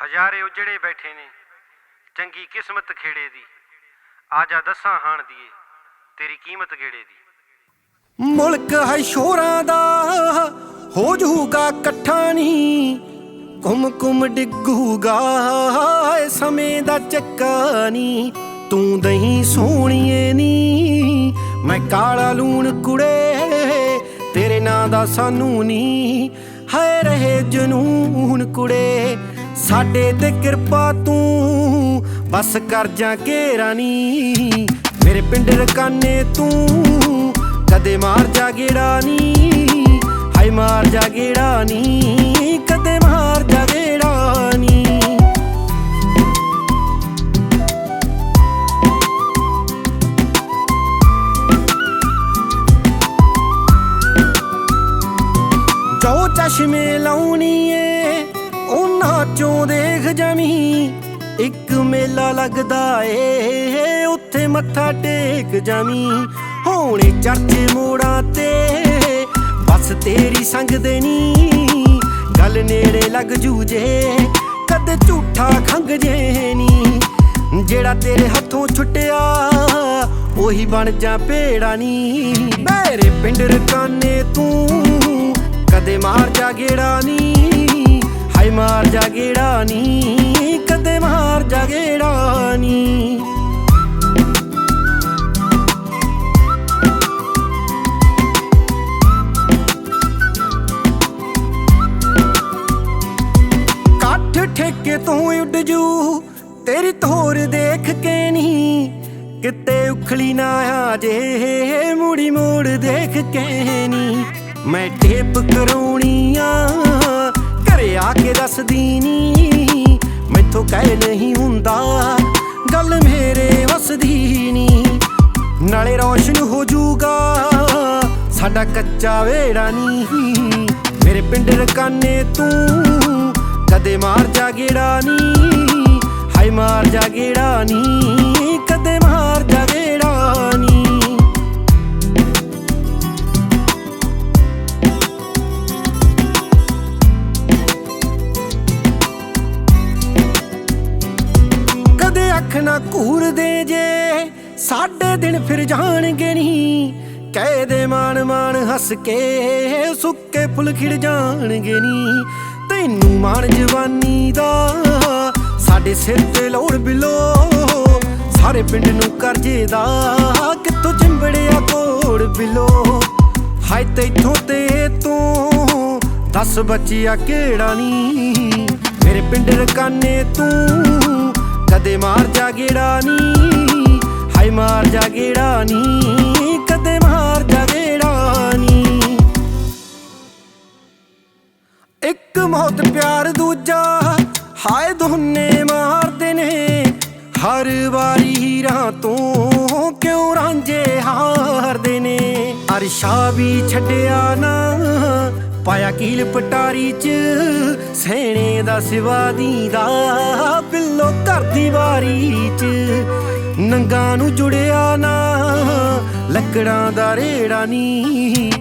ਹਜ਼ਾਰੇ ਉਜੜੇ ਬੈਠੇ ਨੇ, ਚੰਗੀ ਕਿਸਮਤ ਖੇੜੇ ਦੀ। ਆ ਦੱਸਾਂ ਹਾਣ ਦੀਏ, ਤੇਰੀ ਕੀਮਤ ਗੇੜੇ ਦੀ। ਮੁਲਕ ਹੈ ਸ਼ੋਰਾਂ ਦਾ, ਹੋ ਜਾਊਗਾ ਇਕੱਠਾ ਨਹੀਂ ਕੁਮ ਕੁਮ ਡਿੱਗੂਗਾ ਸਮੇਂ ਦਾ ਚੱਕਾ ਨਹੀਂ ਤੂੰ ਦਹੀਂ ਸੋਹਣੀਏ ਨੀ, ਮੈਂ ਕਾਲਾ ਲੂਣ ਕੁੜੇ, ਤੇਰੇ ਨਾਂ ਦਾ ਸਾਨੂੰ ਨਹੀਂ ਹੈ ਰਹੇ ਜਨੂਨ ਕੁੜੇ ਸਾਡੇ ਤੇ ਕਿਰਪਾ ਤੂੰ। ਬਸ ਕਰ ਜਾ ਘੇਰਾ ਨੀ ਮੇਰੇ ਪਿੰਡ ਰਕਾਨੇ ਤੂੰ। ਕਦੇ ਮਾਰ ਜਾ ਗੇੜਾ ਨੀ ਹਾਈ ਮਾਰ ਜਾ ਗੇੜਾ ਨੀ ਕਦੇ ਮਾਰ ਜਾ ਗੇੜਾ ਨੀ ਜੋ ਚਸ਼ਮੇ ਲਾਉਣੀ ਚੋਂ ਦੇਖ ਜਮੀ ਇੱਕ ਮੇਲਾ ਲੱਗਦਾ ਏ, ਉੱਥੇ ਮੱਥਾ ਟੇਕ ਜਮੀ ਹੋਣੇ ਚਰਚੇ ਮੋੜਾਂ ਤੇ, ਬਸ ਤੇਰੀ ਸੰਗ ਦੇ ਨੀ ਗੱਲ ਨੇੜੇ ਲੱਗ ਜੂ ਜੇ, ਕਦੇ ਝੂਠਾ ਖੰਗ ਜੇ ਨੀ। ਜਿਹੜਾ ਤੇਰੇ ਹੱਥੋਂ ਛੁੱਟਿਆ, ਉਹੀ ਬਣ ਜਾ ਭੇੜਾ ਨੀ। ਮੇਰੇ ਪਿੰਡ ਰਕਾਨੇ ਤੂੰ, ਕਦੇ ਮਾਰ ਜਾ ਗੇੜਾ ਨੀ। ਹਾਈ ਮਾਰ ਜਾ ਗੇੜਾ ਨੀ, ਕਦੇ ਮਾਰ ਜਾ ਗੇੜਾ ਨੀ। ਕੱਠ ਠੇਕੇ ਤੋਂ ਉੱਡ ਜੂ, ਤੇਰੀ ਤੋਰ ਦੇਖ ਕੇ ਨਹੀਂ ਕਿਤੇ ਉਖਲੀ ਨਾ ਆ ਜੇ ਮੁੜੀ ਮੋੜ ਦੇਖ ਕੇ ਨਹੀਂ ਮੈਂ ਟੇਪ ਕਰਾਉਣੀ ਘਰੇ ਆ ਕੇ ਦੱਸਦੀ ਨੀ। ਮੈਥੋਂ ਕਹਿ ਨਹੀਂ ਹੁੰਦਾ, ਗੱਲ ਮੇਰੇ ਵਸਦੀ ਨੀ। ਨਾਲੇ ਰੌਸ਼ਨ ਹੋ ਜੂਗਾ ਸਾਡਾ ਕੱਚਾ ਵੇੜਾ ਨੀ। ਮੇਰੇ ਪਿੰਡ ਰਕਾਨੇ ਤੂੰ, ਕਦੇ ਮਾਰ ਜਾ ਗੇੜਾ ਨੀ। ਹਾਈ ਮਾਰ ਜਾ ਗੇੜਾ ਨੀ। ਅੱਖ ਨਾ ਘੂਰਦੇ ਜੇ। ਸਾਡੇ ਦਿਨ ਫਿਰ ਜਾਣਗੇ ਨਹੀਂ ਕਹਿ ਦੇ ਮਾਣ ਮਾਣ ਹੱਸ ਕੇ, ਸੁੱਕੇ ਫੁੱਲ ਖਿੜ ਜਾਣਗੇ ਨਹੀਂ ਤੈਨੂੰ ਮਾਣ ਜਵਾਨੀ ਦਾ, ਸਾਡੇ ਸਿਰ ਤੇ ਲੋੜ ਬਿਲੋ। ਸਾਰੇ ਪਿੰਡ ਨੂੰ ਕਰਜੇ ਦਾ, ਕਿੱਥੋਂ ਚਿੰਬੜਿਆ ਕੋੜ ਬਿਲੋ। ਹਾਏ ਤੈਥੋਂ ਤੇ ਤੂੰ, ਦੱਸ ਬੱਚਿਆ ਕਿਹੜਾ ਨਹੀਂ ਮੇਰੇ ਪਿੰਡ ਰਕਾਨੇ ਤੂੰ, ਕਦੇ ਮਾਰ ਜਾ ਗੇੜਾ ਨੀ ਹਾਈ ਮਾਰ ਜਾ ਗੇੜਾ ਨੀ ਕਦੇ ਮਾਰ ਜਾ ਗੇੜਾ ਨੀ ਇੱਕ ਮੌਤ ਪਿਆਰ ਦੂਜਾ ਹਾਏ ਦੋਨੇ ਮਾਰਦੇ ਨੇ ਹਰ ਵਾਰੀ ਹੀਰਾਂ ਤੋਂ ਕਿਉਂ ਰਾਂਝੇ ਹਾਰਦੇ ਨੇ ਅਰਸ਼ਾ ਵੀ ਛੱਡਿਆ ਨਾ ਪਾਇਆ ਕੀਲ ਪਟਾਰੀ ਚ ਸੈਣੇ ਦਾ ਸਿਵਾ ਦੀਦਾ, ਬਿੱਲੋ ਘਰ ਦੀ ਵਾਰੀ ਚ। ਨੰਗਾ ਨੂੰ ਜੁੜਿਆ ਨਾ, ਲੱਕੜਾਂ ਦਾ ਰੇੜਾ ਨੀ।